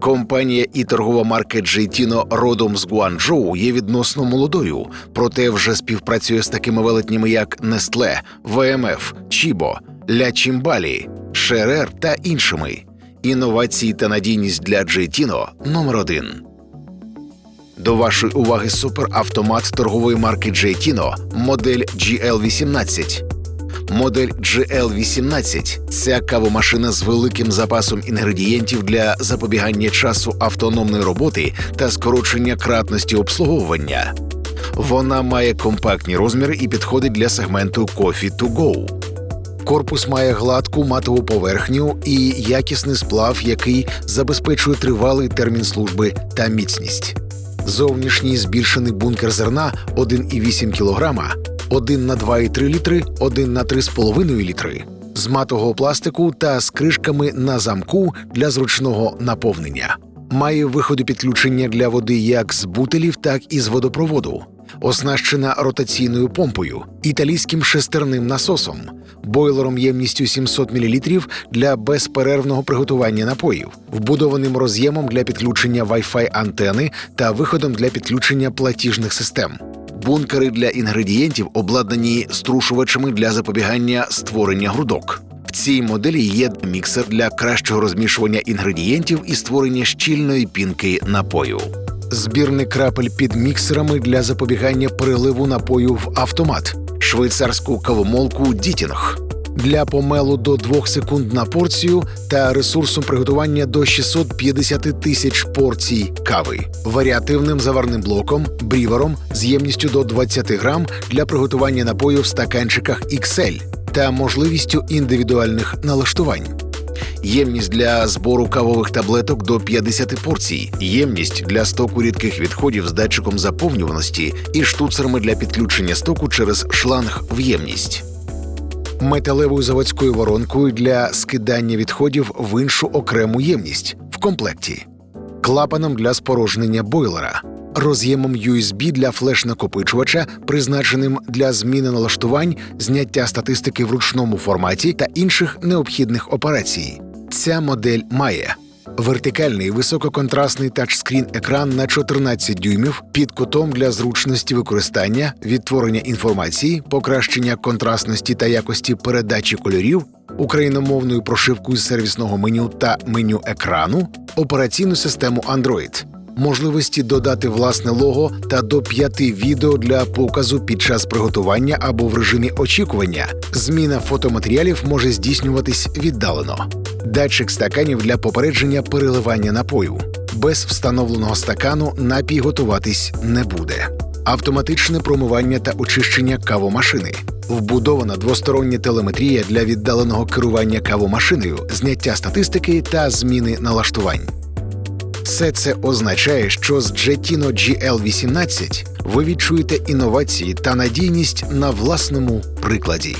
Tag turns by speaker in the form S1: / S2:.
S1: Компанія і торгова марка Джейтіно родом з Гуанчжоу є відносно молодою, проте вже співпрацює з такими велетнями, як Нестле, ВМФ, Чібо, Ля Чімбалі, Шерер та іншими. Інновації та надійність для Джейтіно номер один. До вашої уваги суперавтомат торгової марки Джейтіно, модель GL18. Модель GL18 – ця кавомашина з великим запасом інгредієнтів для запобігання часу автономної роботи та скорочення кратності обслуговування. Вона має компактні розміри і підходить для сегменту Coffee to go. Корпус має гладку матову поверхню і якісний сплав, який забезпечує тривалий термін служби та міцність. Зовнішній збільшений бункер зерна 1,8 кг, 1 на 2,3 літри, 1 на 3,5 літри, з матового пластику та з кришками на замку для зручного наповнення. Має виходи підключення для води як з бутелів, так і з водопроводу. Оснащена ротаційною помпою, італійським шестерним насосом, бойлером ємністю 700 мл для безперервного приготування напоїв, вбудованим роз'ємом для підключення Wi-Fi антени та виходом для підключення платіжних систем. Бункери для інгредієнтів обладнані струшувачами для запобігання створення грудок. В цій моделі є міксер для кращого розмішування інгредієнтів і створення щільної пінки напою. Збірний крапель під міксерами для запобігання переливу напою в автомат, швейцарську кавомолку Дітінг для помелу до 2 секунд на порцію та ресурсом приготування до 650 тисяч порцій кави, варіативним заварним блоком, брівером з ємністю до 20 грам для приготування напою в стаканчиках XL та можливістю індивідуальних налаштувань. Ємність для збору кавових таблеток до 50 порцій, ємність для стоку рідких відходів з датчиком заповнюваності і штуцерами для підключення стоку через шланг в ємність. Металевою заводською воронкою для скидання відходів в іншу окрему ємність в комплекті, клапаном для спорожнення бойлера, роз'ємом USB для флеш-накопичувача, призначеним для зміни налаштувань, зняття статистики в ручному форматі та інших необхідних операцій. Ця модель має вертикальний висококонтрастний тачскрін екран на 14 дюймів під кутом для зручності використання, відтворення інформації, покращення контрастності та якості передачі кольорів, україномовною прошивкою з сервісного меню та меню екрану, операційну систему Android. Можливості додати власне лого та до п'яти відео для показу під час приготування або в режимі очікування. Зміна фотоматеріалів може здійснюватись віддалено. Датчик стаканів для попередження переливання напою. Без встановленого стакану напій готуватись не буде. Автоматичне промивання та очищення кавомашини. Вбудована двостороння телеметрія для віддаленого керування кавомашиною, зняття статистики та зміни налаштувань. Все це означає, що з Jetino GL18 ви відчуєте інновації та надійність на власному прикладі.